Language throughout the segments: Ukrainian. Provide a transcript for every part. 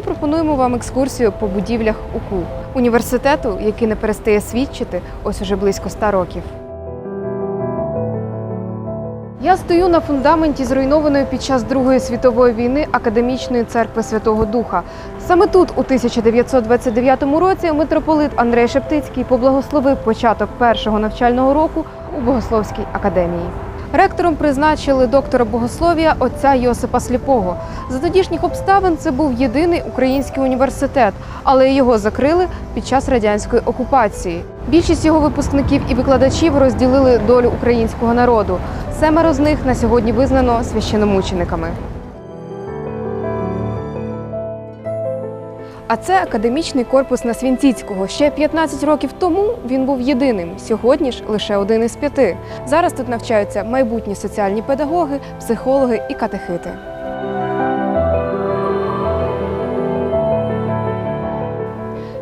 пропонуємо вам екскурсію по будівлях УКУ університету, який не перестає свідчити ось уже близько ста років. Я стою на фундаменті зруйнованої під час Другої світової війни академічної церкви Святого Духа. Саме тут, у 1929 році, митрополит Андрей Шептицький поблагословив початок першого навчального року у Богословській академії. Ректором призначили доктора богослов'я отця Йосипа Сліпого. За тодішніх обставин це був єдиний український університет, але його закрили під час радянської окупації. Більшість його випускників і викладачів розділили долю українського народу. Семеро з них на сьогодні визнано священомучениками. А це академічний корпус на Свінціцького. Ще 15 років тому він був єдиним. Сьогодні ж лише один із п'яти. Зараз тут навчаються майбутні соціальні педагоги, психологи і катехити.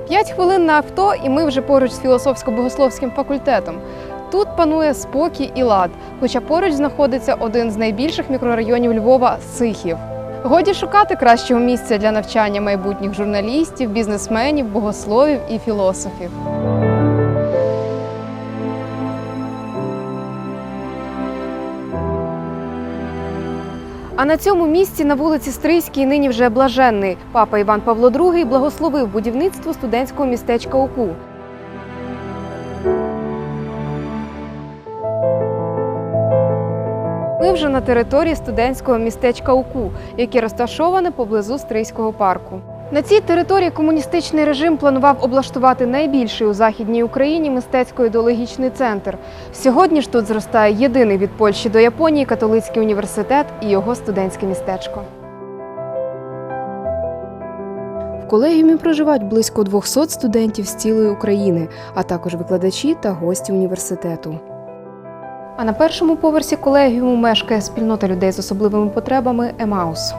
П'ять хвилин на авто, і ми вже поруч з філософсько-богословським факультетом. Тут панує спокій і лад, хоча поруч знаходиться один з найбільших мікрорайонів Львова Сихів. Годі шукати кращого місця для навчання майбутніх журналістів, бізнесменів, богословів і філософів. А на цьому місці на вулиці Стрийській нині вже блаженний папа Іван Павло II благословив будівництво студентського містечка УКУ. Ми вже на території студентського містечка УКУ, яке розташоване поблизу Стрийського парку. На цій території комуністичний режим планував облаштувати найбільший у західній Україні мистецько-ідеологічний центр. Сьогодні ж тут зростає єдиний від Польщі до Японії католицький університет і його студентське містечко. В колегіумі проживають близько 200 студентів з цілої України, а також викладачі та гості університету. А на першому поверсі колегіуму мешкає спільнота людей з особливими потребами Емаус.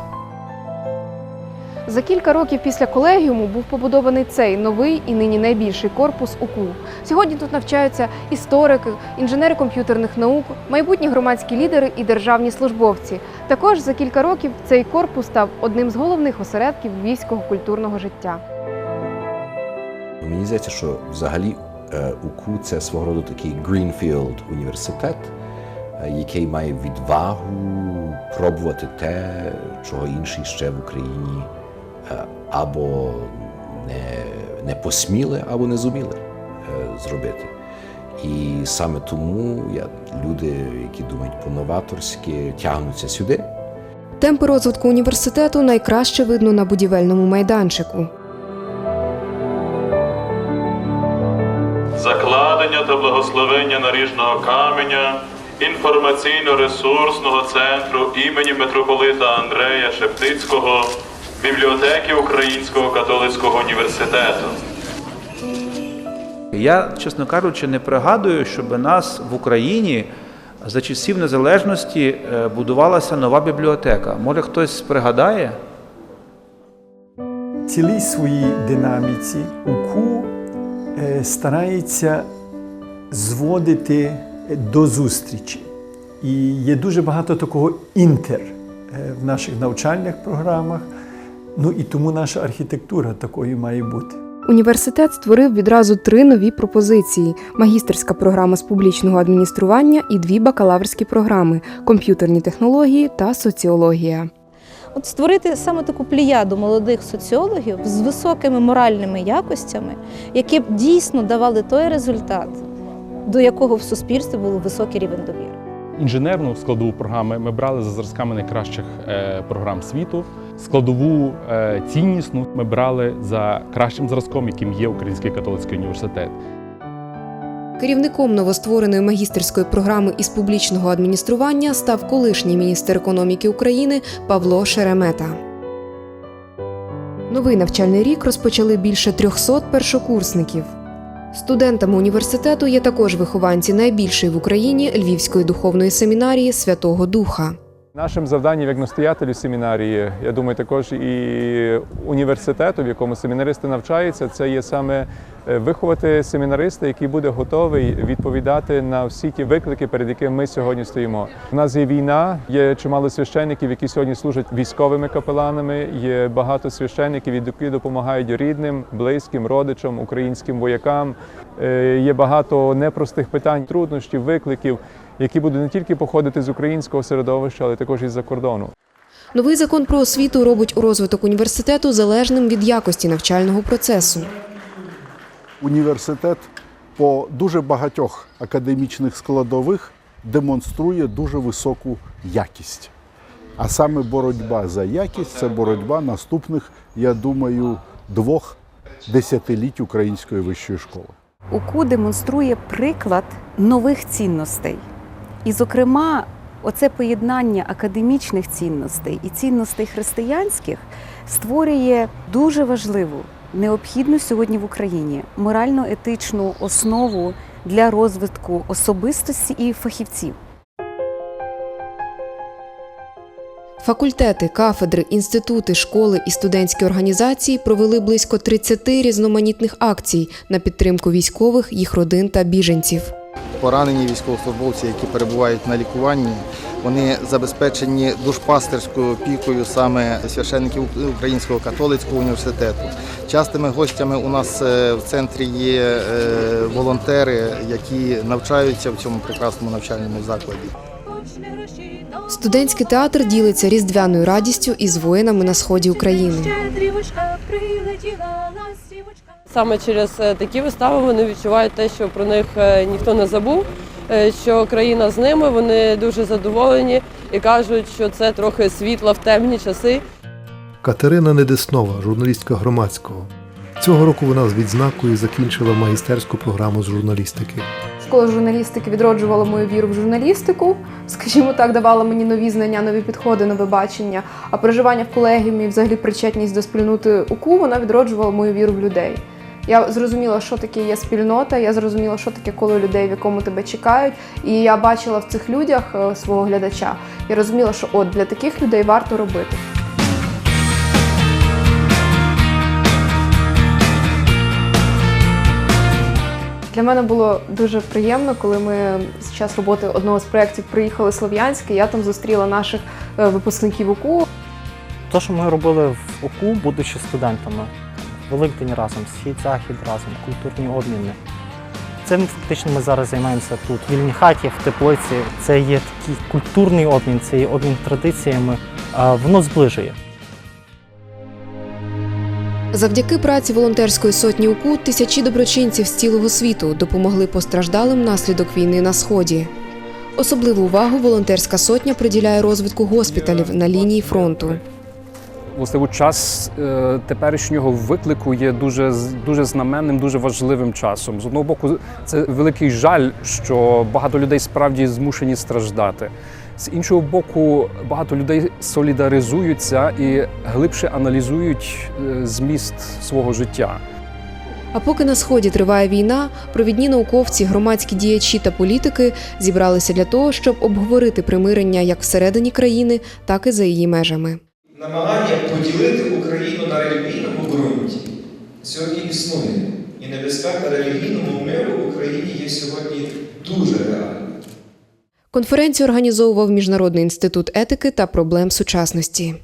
За кілька років після колегіуму був побудований цей новий і нині найбільший корпус УКУ. Сьогодні тут навчаються історики, інженери комп'ютерних наук, майбутні громадські лідери і державні службовці. Також за кілька років цей корпус став одним з головних осередків львівського культурного життя. Мені здається, що взагалі УКУ це свого роду такий Greenfield університет, е, який має відвагу пробувати те, чого інші ще в Україні е, або не, не посміли, або не зуміли е, зробити. І саме тому я, люди, які думають по-новаторськи, тягнуться сюди. Темпи розвитку університету найкраще видно на будівельному майданчику. Благословення наріжного каменя інформаційно-ресурсного центру імені митрополита Андрея Шептицького бібліотеки Українського католицького університету. Я, чесно кажучи, не пригадую, щоб нас в Україні за часів незалежності е, будувалася нова бібліотека. Може, хтось пригадає? цілій своїй динаміці УКУ е, старається зводити до зустрічі. І є дуже багато такого інтер е, в наших навчальних програмах. Ну і тому наша архітектура такою має бути. Університет створив відразу три нові пропозиції: магістерська програма з публічного адміністрування і дві бакалаврські програми комп'ютерні технології та соціологія. От створити саме таку плеяду молодих соціологів з високими моральними якостями, які б дійсно давали той результат, до якого в суспільстві був високий рівень довіри. Інженерну складову програми ми брали за зразками найкращих е, програм світу. Складову е, ціннісну ми брали за кращим зразком, яким є Український католицький університет. Керівником новоствореної магістерської програми із публічного адміністрування став колишній міністр економіки України Павло Шеремета. Новий навчальний рік розпочали більше 300 першокурсників. Студентами університету є також вихованці найбільшої в Україні Львівської духовної семінарії Святого Духа. Нашим завданням як настоятелю семінарії, я думаю, також і університету, в якому семінаристи навчаються, це є саме е, виховати семінариста, який буде готовий відповідати на всі ті виклики, перед якими ми сьогодні стоїмо. У нас є війна, є чимало священників, які сьогодні служать військовими капеланами. Є багато священників, які допомагають рідним, близьким, родичам, українським воякам. Е, Є багато непростих питань, труднощів, викликів, які будуть не тільки походити з українського середовища, але також і з-за кордону. Новий закон про освіту робить у розвиток університету залежним від якості навчального процесу. Університет по дуже багатьох академічних складових демонструє дуже високу якість. А саме боротьба за якість це боротьба наступних, я думаю, двох десятиліть української вищої школи. УКУ демонструє приклад нових цінностей. І, зокрема, оце поєднання академічних цінностей і цінностей християнських створює дуже важливу, необхідну сьогодні в Україні морально-етичну основу для розвитку особистості і фахівців. Факультети, кафедри, інститути, школи і студентські організації провели близько 30 різноманітних акцій на підтримку військових, їх родин та біженців. Поранені військовослужбовці, які перебувають на лікуванні, вони забезпечені душпастерською опікою саме священників Українського католицького університету. Частими гостями у нас е, в центрі є е, волонтери, які навчаються в цьому прекрасному навчальному закладі. Студентський театр ділиться різдвяною радістю із воїнами на сході України. Саме через е, такі вистави вони відчувають те, що про них е, ніхто не забув, е, що країна з ними, вони дуже задоволені і кажуть, що це трохи світла в темні часи. Катерина Недеснова, журналістка громадського. Цього року вона з відзнакою закінчила магістерську програму з журналістики. Школа журналістики відроджувала мою віру в журналістику, скажімо так, давала мені нові знання, нові підходи, нове бачення. А проживання в колегіумі, і взагалі причетність до спільноти УКУ, вона відроджувала мою віру в людей. Я зрозуміла, що таке є спільнота, я зрозуміла, що таке коло людей, в якому тебе чекають. І я бачила в цих людях е, свого глядача. Я розуміла, що от для таких людей варто робити. Для мене було дуже приємно, коли ми з час роботи одного з проєктів приїхали в Слов'янськ, і я там зустріла наших е, випускників УКУ. Те, що ми робили в ОКУ, будучи студентами, Великдень разом, схід захід разом, культурні обміни. Цим фактично ми зараз займаємося тут. В вільній хаті, в теплиці. Це є такий культурний обмін, це є обмін традиціями. Воно зближує. Завдяки праці волонтерської сотні УКУ тисячі доброчинців з цілого світу допомогли постраждалим внаслідок війни на сході. Особливу увагу волонтерська сотня приділяє розвитку госпіталів на лінії фронту. Власне, час е, теперішнього виклику є дуже дуже знаменним, дуже важливим часом. З одного боку, це великий жаль, що багато людей справді змушені страждати. З іншого боку, багато людей солідаризуються і глибше аналізують е, зміст свого життя. А поки на сході триває війна, провідні науковці, громадські діячі та політики зібралися для того, щоб обговорити примирення як всередині країни, так і за її межами. Намагання поділити Україну на релігійному ґрунті сьогодні існує. І небезпека релігійному миру в Україні є сьогодні дуже реальна. Конференцію організовував Міжнародний інститут етики та проблем сучасності.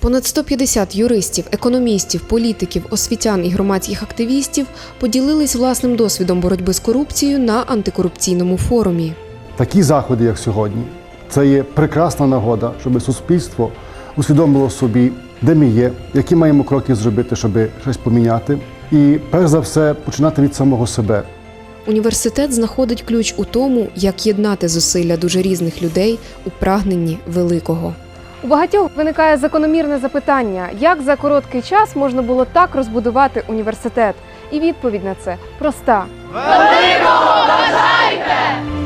Понад 150 юристів, економістів, політиків, освітян і громадських активістів поділились власним досвідом боротьби з корупцією на антикорупційному форумі. Такі заходи, як сьогодні, це є прекрасна нагода, щоб суспільство усвідомило собі, де ми є, які маємо кроки зробити, щоб щось поміняти. І перш за все починати від самого себе. Університет знаходить ключ у тому, як єднати зусилля дуже різних людей у прагненні великого. У багатьох виникає закономірне запитання, як за короткий час можна було так розбудувати університет. І відповідь на це проста. Великого бажайте!